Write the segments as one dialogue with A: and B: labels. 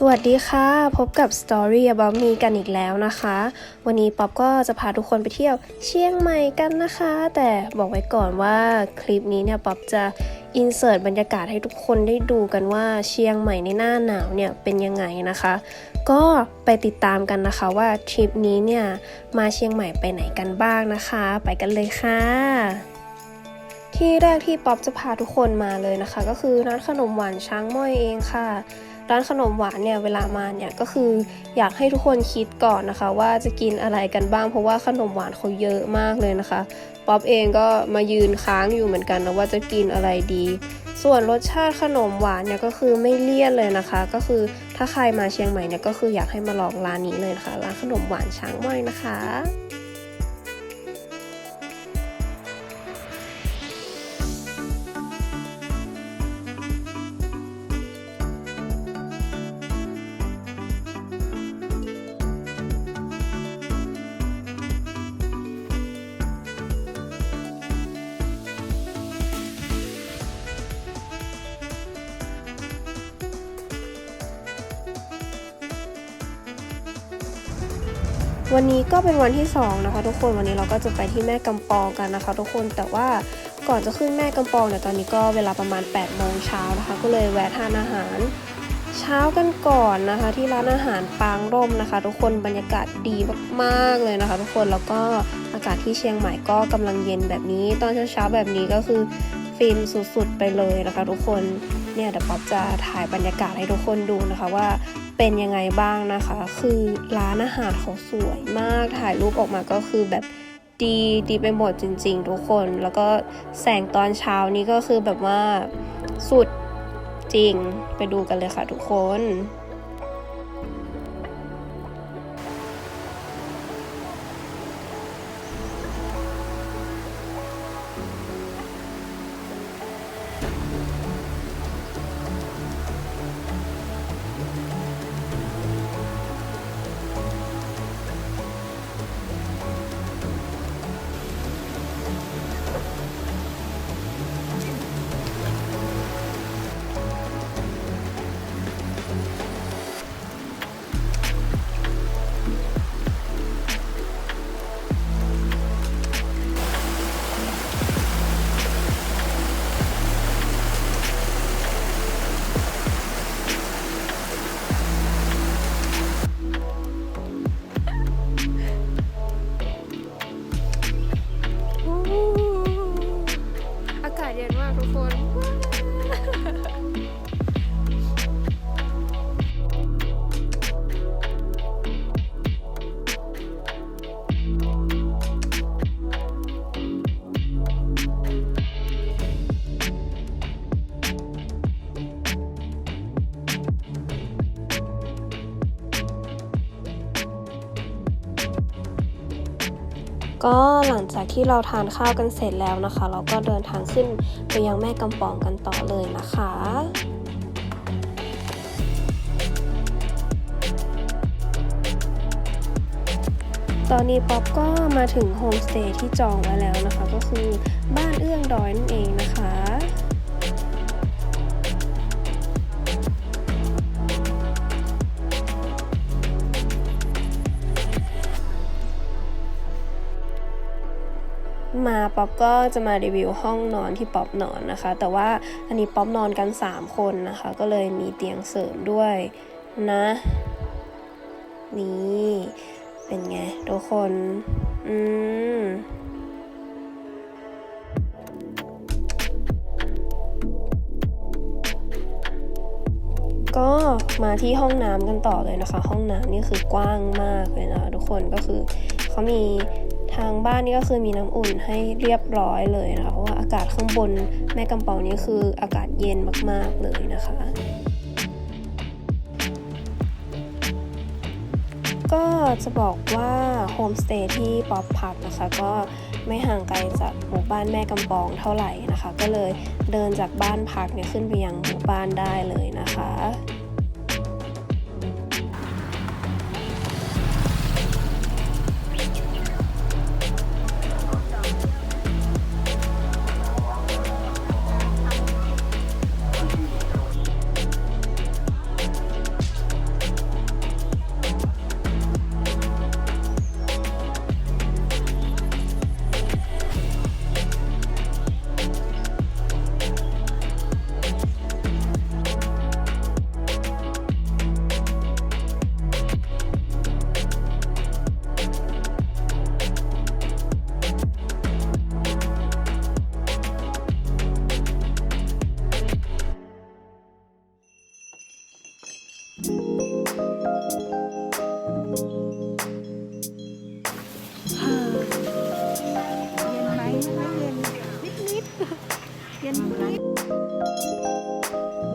A: สวัสดีค่ะ พบกับ Story About Me กันอีกแล้วนะคะ วันนี้ป๊อปก็จะพาทุกคนไปเที่ยวเชียงใหม่กันนะคะ แต่บอกไว้ก่อนว่าคลิปนี้เนี่ยป๊อปจะอินเสิร์ตบรรยากาศให้ทุกคนได้ดูกันว่าเชียงใหม่ในหน้าหนาวเนี่ยเป็นยังไงนะคะ ก็ไปติดตามกันนะคะว่าทริปนี้เนี่ยมาเชียงใหม่ไปไหนกันบ้างนะคะ ไปกันเลยค่ะ ที่แรกที่ป๊อปจะพาทุกคนมาเลยนะคะ ก็คือร้านขนมหวานช้างม้อยเองค่ะ ร้านขนมหวานเนี่ยเวลามาเนี่ยก็คืออยากให้ทุกคนคิดก่อนนะคะ ว่าจะกินอะไรกันบ้างเพราะว่าขนมหวานเขาเยอะมากเลยนะคะป๊อปเองก็มายืนค้างอยู่เหมือนกันนะว่าจะกินอะไรดี ส่วนรสชาติขนมหวานเนี่ยก็คือไม่เลี่ยนเลยนะคะ ก็คือถ้าใครมาเชียงใหม่เนี่ยก็คืออยากให้มาลองร้านนี้เลยนะคะร้านขนมหวานช้างม้อยนะคะ วันนี้ก็เป็นวันที่ 2 นะคะ ทุกคนวันนี้เราก็จะไปที่แม่กำปองกันนะคะ ทุกคนแต่ว่าก่อนจะขึ้นแม่กำปองเนี่ยตอนนี้ก็เวลาประมาณ8โมงเช้านะคะ ก็เลยแวะทานอาหารเช้ากันก่อนนะคะ ที่ร้านอาหารปางร่มนะคะ ทุกคนบรรยากาศดีมากๆเลยนะคะ ทุกคนแล้วก็อากาศที่เชียงใหม่ก็กำลังเย็นแบบนี้ ตอนเช้าๆแบบนี้ก็คือฟินสุดๆไปเลยนะคะ ทุกคนเนี่ยเดี๋ยวป๊อปจะถ่ายบรรยากาศให้ทุกคนดูนะคะว่า เป็นยังไงบ้างนะคะ คือร้านอาหารเขาสวยมากถ่ายรูปออกมาก็คือแบบดีดีไปหมดจริง ๆ ทุกคน แล้วก็แสงตอนเช้านี้ก็คือแบบว่าสุดจริงไปดูกันเลยค่ะทุกคนากาศเย็นมากทุกคน ก็หลังจากที่เราทานข้าวกันเสร็จแล้วนะคะ เราก็เดินทางขึ้นไปยังแม่กำปองกันต่อเลยนะคะตอนนี้ป๊อปก็มาถึงโฮมสเตย์ที่จองไว้แล้วนะคะ ก็คือบ้านเอื้องดอยนั่นเองนะคะ มาป๊อปก็จะมารีวิวห้องนอนที่ป๊อปนอนนะคะ แต่ว่าอันนี้ป๊อปนอนกัน 3 คนนะคะ ก็เลยมีเตียงเสริมด้วยนะ นี่เป็นไงทุกคน อืมก็มาที่ห้องน้ำกันต่อเลยนะคะ ห้องน้ำนี่คือกว้างมากเลยนะคะทุกคนก็คือเขามี ทางบ้านนี่ก็คือมีน้ำอุ่นให้เรียบร้อยเลยนะคะเพราะว่าอากาศข้างบนแม่กำเปานี่คืออากาศเย็นมากๆเลยนะคะ ก็จะบอกว่าโฮมสเตย์ที่ป๊อปพักนะคะก็ไม่ห่างไกลจากหมู่บ้านแม่กำปองเท่าไหร่นะคะ ก็เลยเดินจากบ้านพักเนี่ยขึ้นไปยังหมู่บ้านได้เลยนะคะ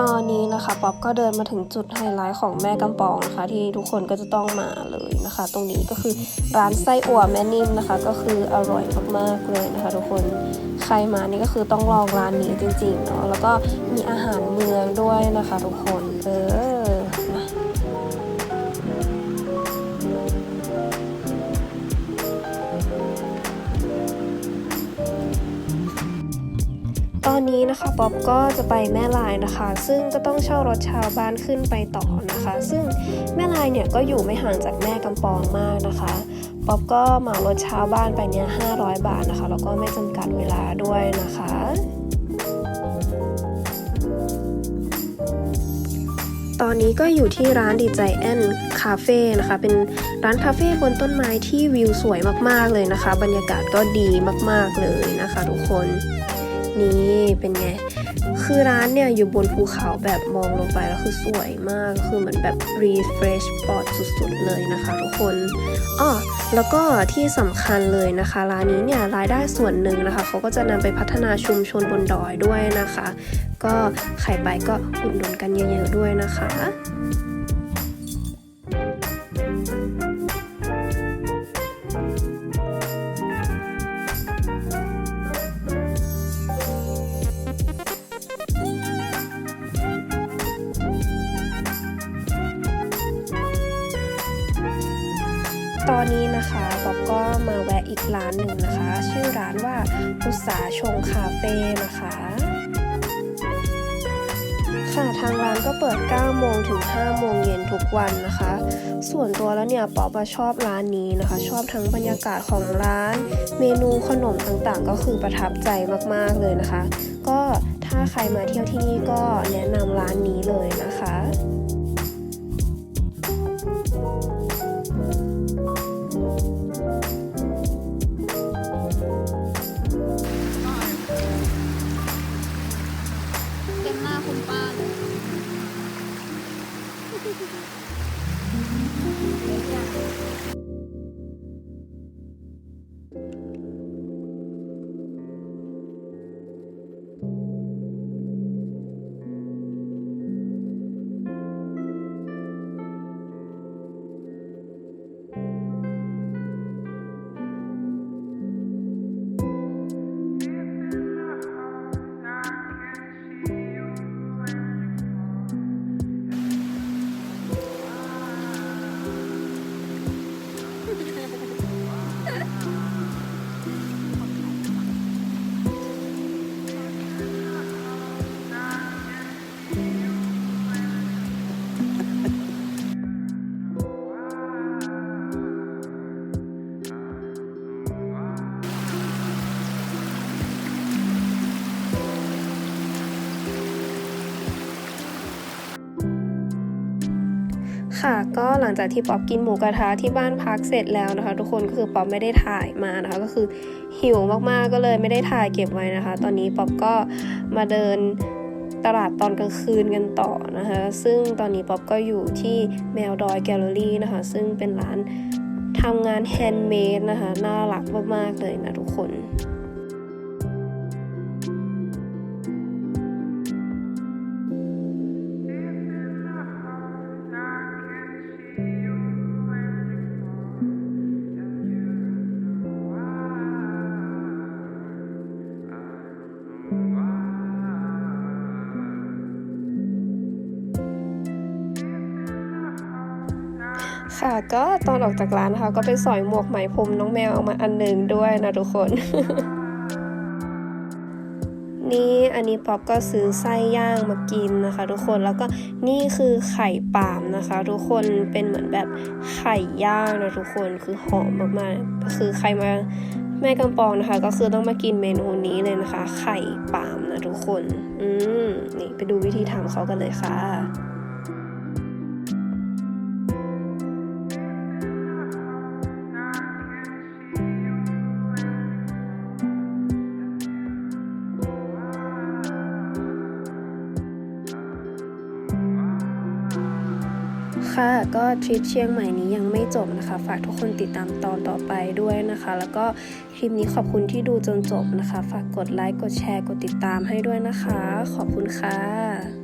A: ตอนะคะป๊อปก็เดินมาถึงจุดไฮไลท์ของแม่กำปองนะคะ ที่ทุกคนก็จะต้องมาเลยนะคะ ตรงนี้ก็คือร้านไส้อั่วแม่นิ่มนะคะ ก็คืออร่อยมากๆเลยนะคะ ทุกคนใครมานี่ก็คือต้องลองร้านนี้จริงๆเนาะแล้วก็มีอาหารเมืองด้วยนะคะ ทุกคนเออ อนนี้นะคะป๊อปก็จะไปแม่ลายนะคะ ซึ่งก็ต้องเช่ารถชาวบ้านขึ้นไปต่อนะคะ ซึ่งแม่ลายเนี่ยก็อยู่ไม่ห่างจากแม่กำปองมากนะคะป๊อปก็เหมารถชาวบ้านไปเนี่ย500 บาทนะคะแล้วก็ไม่จำกัดเวลาด้วยนะคะตอนนี้ก็อยู่ที่ร้านดีใจแอนคาเฟ่นะคะ เป็นร้านคาเฟ่บนต้นไม้ที่วิวสวยมากๆเลยนะคะ บรรยากาศก็ดีมากๆเลยนะคะทุกคน นี่เป็นไง คือร้านเนี่ยอยู่บนภูเขาแบบมองลงไปแล้วคือสวยมาก คือเหมือนแบบ refresh ปอดสุดๆเลยนะคะทุกคนอ้อแล้วก็ที่สำคัญเลยนะคะ ร้านนี้เนี่ยรายได้ส่วนหนึ่งนะคะ เขาก็จะนำไปพัฒนาชุมชนบนดอยด้วยนะคะ ก็ใครไปก็อุดหนุนกันเยอะๆด้วยนะคะ อนนี้นะคะป๊อปก็มาแวะอีกร้านหนึ่งนะคะ ชื่อร้านว่าอุตสาชงคาเฟ่นะคะ ค่ะทางร้านก็เปิด 9 โมงถึง 5 โมงเย็นทุกวันนะคะ ส่วนตัวแล้วเนี่ยป๊อปชอบร้านนี้นะคะ ชอบทั้งบรรยากาศของร้าน เมนูขนมต่างๆ ก็คือประทับใจมากๆเลยนะคะ ก็ถ้าใครมาเที่ยวที่นี่ก็แนะนำร้านนี้เลยนะคะ
B: ค่
A: ก็หลังจากที่ป๊อปกินหมูกระทะที่บ้านพักเสร็จแล้วนะคะ ทุกคนก็คือป๊อปไม่ได้ถ่ายมานะคะ ก็คือหิวมากๆก็เลยไม่ได้ถ่ายเก็บไว้นะคะ ตอนนี้ป๊อปก็มาเดินตลาดตอนกลางคืนกันต่อนะคะ ซึ่งตอนนี้ป๊อปก็อยู่ที่แมวดอยแกลเลอรี่นะคะ ซึ่งเป็นร้านทำงานแฮนด์เมดนะคะ น่ารักมากๆเลยนะทุกคน ค่ะก็ตอนออกจากร้านนะคะก็ไปสอยหมวกไหมพรมน้องแมวเอามาอันหนึ่งด้วยนะทุกคน นี่อันนี้ป๊อปก็ซื้อไส้ย่างมากินนะคะ ทุกคนแล้วก็นี่คือไข่ปาล์มนะคะ ทุกคนเป็นเหมือนแบบไข่ย่างนะทุกคนคือหอมมากๆก็คือใครมาแม่กำปองนะคะ ก็คือต้องมากินเมนูนี้เลยนะคะ ไข่ปาล์มนะทุกคน อืมนี่ไปดูวิธีทำเขากันเลยค่ะ ค่ะ ก็ทริปเชียงใหม่นี้ยังไม่จบนะคะ ฝากทุกคนติดตามตอนต่อไปด้วยนะคะ แล้วก็คลิปนี้ขอบคุณที่ดูจนจบนะคะ ฝากกดไลค์ กดแชร์ กดติดตามให้ด้วยนะคะ ขอบคุณค่ะ